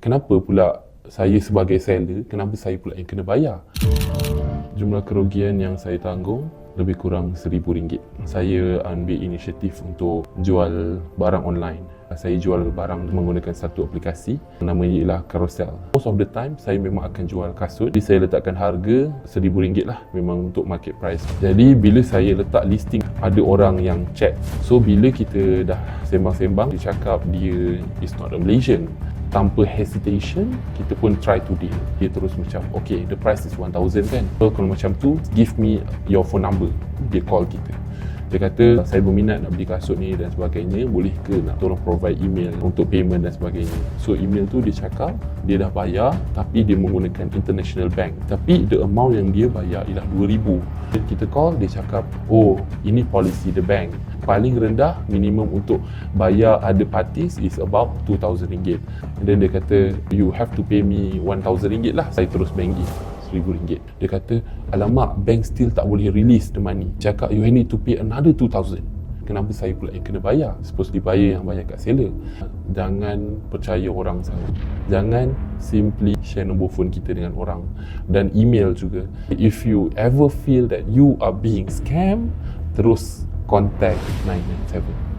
kenapa pula saya sebagai seller, kenapa saya pula yang kena bayar? Jumlah kerugian yang saya tanggung lebih kurang RM1,000. Saya ambil inisiatif untuk jual barang online. Saya jual barang menggunakan satu aplikasi namanya ialah Carousel. Most of the time saya memang akan jual kasut. Jadi saya letakkan harga RM1,000 lah memang untuk market price. Jadi bila saya letak listing ada orang yang check. So bila kita dah sembang-sembang dia cakap dia is not a Malaysian tanpa hesitation kita pun try to deal. Dia terus macam okay the price is 1000 kan? So kalau macam tu give me your phone number. Dia call kita dia kata saya berminat nak beli kasut ni dan sebagainya boleh ke nak tolong provide email untuk payment dan sebagainya? So email tu dia cakap dia dah bayar tapi dia menggunakan international bank. Tapi the amount yang dia bayar ialah 2000 dan kita call dia cakap oh ini policy the bank. Paling rendah minimum untuk bayar ada parties is about 2000 ringgit. And then dia kata you have to pay me 1000 ringgit lah. Saya terus bank in RM1,000. Dia kata, alamak, bank still tak boleh release the money. Cakap, you need to pay another 2,000. Kenapa saya pula yang kena bayar? Supposed dibayar yang bayar kat seller. Jangan percaya orang sangat. Jangan simply share nombor phone kita dengan orang. Dan email juga. If you ever feel that you are being scammed, terus contact 997.